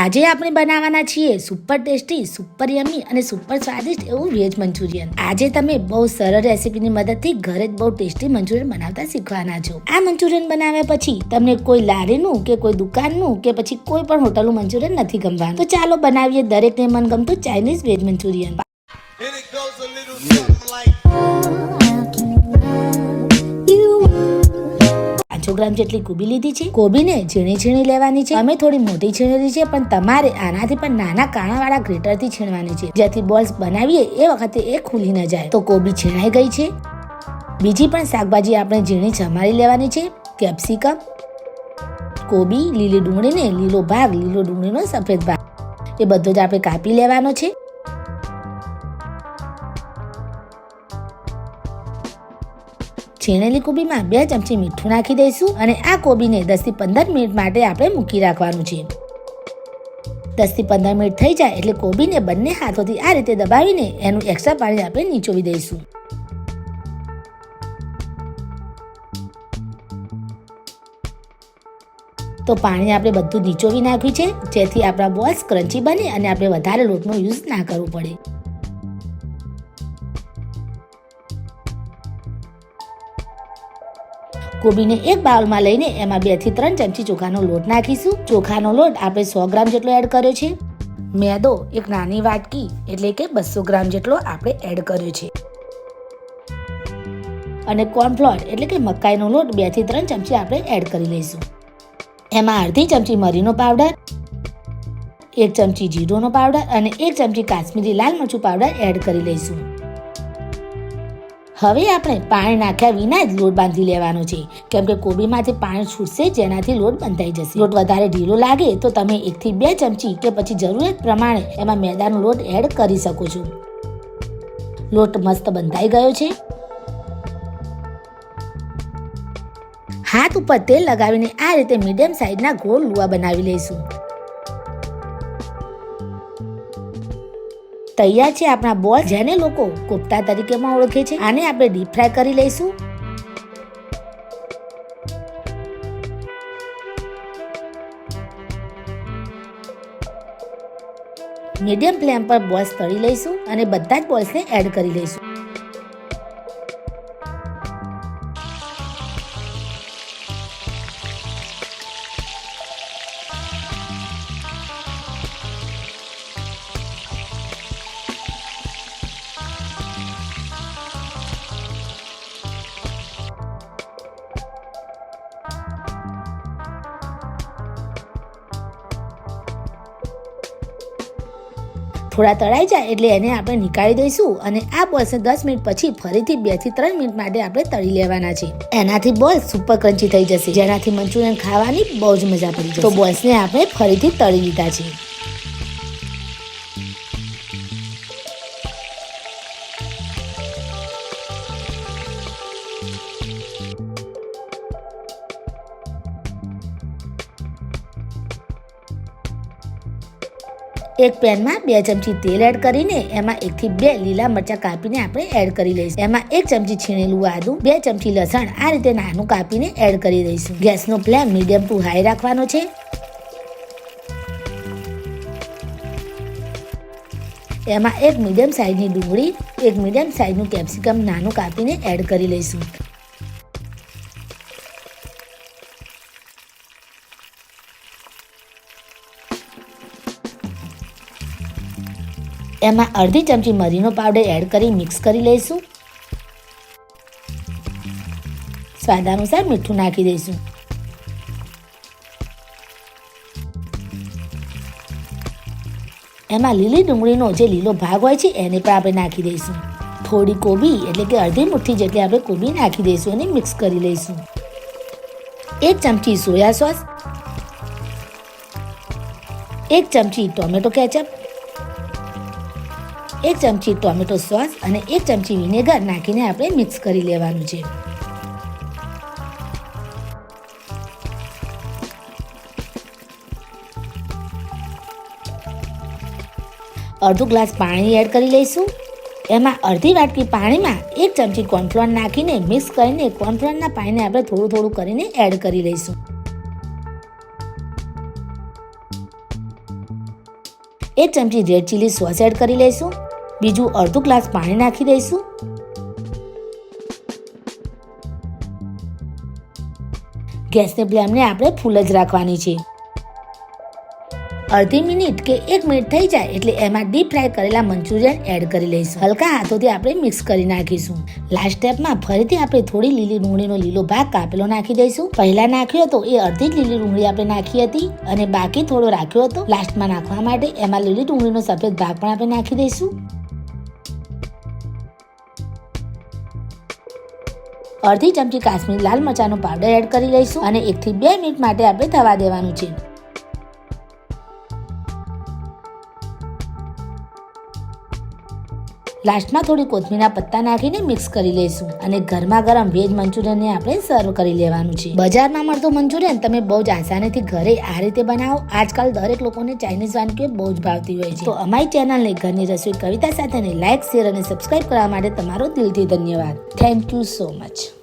આજે આપણે બનાવવાના છીએ સુપર ટેસ્ટી સુપર યમી અને સુપર સ્વાદિષ્ટ એવું વેજ મંચુરિયન. આજે તમે બહુ સરળ રેસીપીની મદદથી ઘરે જ બહુ ટેસ્ટી મંચુરિયન બનાવતા શીખવાના છો. આ મંચુરિયન બનાવ્યા પછી તમને કોઈ લારીનું કે કોઈ દુકાનનું કે પછી કોઈ પણ હોટલનું મંચુરિયન નથી ગમવાનું. તો ચાલો બનાવીએ દરેકને મનગમતું ચાઇનીઝ વેજ મંચુરિયન. ગ્રામ જેટલી કોબી લીધી છે, કોબીને ઝીણી ઝીણી લેવાની છે. અમે થોડી મોટી છીણેલી છે, પણ તમારે આનાથી પણ નાના કાણાવાળા ગ્રેટરથી છીણવાની છે. જેથી બોલ્સ બનાવીએ એ વખતે એ ખુલી ન જાય. તો કોબી છીણાઈ ગઈ છે. બીજી પણ શાકભાજી આપણે ઝીણી સમારી લેવાની છે, કેપ્સિકમ. કોબી લીલી ડુંગળીને લીલો ભાગ, લીલો ડુંગળીનો સફેદ ભાગ. એ બધો જ આપણે કાપી લેવાનો છે. છીણેલી કોબીમાં બે ચમચી મીઠું નાખી દઈશું અને આ કોબીને દસથી પંદર મિનિટ માટે આપણે મૂકી રાખવાનું છે. દસથી પંદર મિનિટ થઈ જાય એટલે કોબીને બંને હાથોથી આ રીતે દબાવીને એનું એક્સ્ટ્રા પાણી આપણે નીચોવી દઈશું. તો પાણી આપણે બધું નીચોવી નાખ્યું છે, જેથી આપણા બોલ્સ ક્રન્ચી બને અને આપણે વધારે લોટનો યુઝ ના કરવો પડે. કોબીને એક બાઉલમાં લઈને એમાં બેથી ત્રણ ચમચી ચોખાનો લોટ નાખીશું. ચોખાનો લોટ આપણે સો ગ્રામ જેટલો એડ કર્યો છે. મેદો એક નાની વાટકી એટલે કે બસો ગ્રામ જેટલો આપણે એડ કર્યો છે. અને કોર્નફ્લોર એટલે કે મકાઈનો લોટ બેથી ત્રણ ચમચી આપણે એડ કરી લઈશું. એમાં અડધી ચમચી મરીનો પાવડર, એક ચમચી જીરોનો પાવડર અને એક ચમચી કાશ્મીરી લાલ મરચું પાવડર એડ કરી લઈશું. હવે આપણે પાણી નાખ્યા વિના જ લોટ બાંધી લેવાનો છે. કેમ કે કોબીમાંથી પાણી છૂટશે જેનાથી લોટ બંધાઈ જશે. લોટ વધારે ઢીલો લાગે તો તમે એકથી બે ચમચી કે પછી જરૂરિયાત પ્રમાણે એમાં મેદાનો લોટ એડ કરી શકો છો. લોટ મસ્ત બંધાઈ ગયો છે. હાથ ઉપર તેલ લગાવીને આ રીતે મીડિયમ સાઈઝના ગોળ લુવા બનાવી લઈશું. તૈયાર છે આપણા બોલ, જેને લોકો કોફતા તરીકે પણ ઓળખે છે. આને આપણે ડીપ ફ્રાય કરી લઈશું. મીડિયમ ફ્લેમ પર બોલ્સ તળી લઈશું અને બધા જ બોલ્સને એડ કરી લઈશું. થોડા તળાઈ જાય એટલે એને આપણે નીકાળી દઈશું અને આ બોલ્સને દસ મિનિટ પછી ફરીથી બેથી ત્રણ મિનિટ માટે આપણે તળી લેવાના છે. એનાથી બોલ્સ સુપર ક્રન્ચી થઈ જશે, જેનાથી મંચુરિયન ખાવાની બહુ જ મજા પડી જશે. તો બોલ્સને આપણે ફરીથી તળી લીધા છે. એક પેનમાં બે ચમચી તેલ એડ કરીને એમાં એકથી બે લીલા મરચાં કાપીને આપણે એડ કરી લઈશું. એમાં એક ચમચી છીણેલું આદું, બે ચમચી લસણ આ રીતે નાનું કાપીને એડ કરી દઈશું. ગેસનો ફ્લેમ મીડિયમ ટુ હાઈ રાખવાનો છે. એમાં એક મીડિયમ સાઇઝની ડુંગળી, એક મીડિયમ સાઇઝનું કેપ્સિકમ નાનું કાપીને એડ કરી લઈશું. એમાં અડધી ચમચી મરીનો પાવડર એડ કરી મિક્સ કરી લઈશું. સ્વાદ અનુસાર મીઠું નાખી દઈશું. એમાં લીલી ડુંગળીનો જે લીલો ભાગ હોય છે, એને પણ આપણે નાખી દઈશું. થોડી કોબી, એટલે કે અડધી મુઠ્ઠી જેટલી આપણે કોબી નાખી દઈશું અને મિક્સ કરી લઈશું. એક ચમચી સોયા સોસ, એક ચમચી ટોમેટો કેચઅપ એક ચમચી ટોમેટો સોસ અને એક ચમચી વિનેગર નાખીને આપણે મિક્સ કરી લેવાનું છે. અડધો ગ્લાસ પાણી એડ કરી લઈશું. એમાં અડધી વાટકી પાણીમાં એક ચમચી કોર્નફ્લોર નાખીને મિક્સ કરીને કોર્નફ્લોરના પાણીને આપણે થોડું થોડું કરીને એડ કરી લઈશું. એક ચમચી રેડ ચીલી સોસ એડ કરી લઈશું. બીજું અડધું ગ્લાસ પાણી નાખી દઈશું. ગેસની ફ્લેમને આપણે ફૂલ જ રાખવાની છે. અડધી મિનિટ કે એક મિનિટ થઈ જાય એટલે એમાં ડીપ ફ્રાય કરેલા મંચુરિયન એડ કરી લઈશું. હલકા હાથોથી આપણે મિક્સ કરી નાખીશું. લાસ્ટ સ્ટેપમાં ફરીથી આપણે થોડી લીલી ડુંગળીનો લીલો ભાગ કાપેલો નાખી દઈશું. પહેલા નાખ્યો હતો એ અડધી જ લીલી ડુંગળી આપણે નાખી હતી અને બાકી થોડો રાખ્યો હતો. લાસ્ટમાં નાખવા માટે એમાં લીલી ડુંગળીનો સફેદ ભાગ પણ આપણે નાખી દઈશું. અડધી ચમચી કાશ્મીરી લાલ મરચાંનો પાવડર એડ કરી લઈશું અને એકથી બે મિનિટ માટે આપણે થવા દેવાનું છે. લાસ્ટમાં થોડી કોથમીરના પત્તા નાખીને મિક્સ કરી લઈશું અને ગરમા ગરમ વેજ મંચુરિયનને આપણે સર્વ કરી લેવાનું છે. બજારમાં મળતું મંચુરિયન તમે બહુ જ આસાનીથી ઘરે આ રીતે બનાવો. આજકાલ દરેક લોકોને ચાઇનીઝ વાનગીઓ બહુ જ ભાવતી હોય છે. તો અમારી ચેનલને ઘરની રસોઈ કવિતા સાથેની લાઇક શેર અને સબસ્ક્રાઇબ કરવા માટે તમારો દિલથી ધન્યવાદ. Thank you so much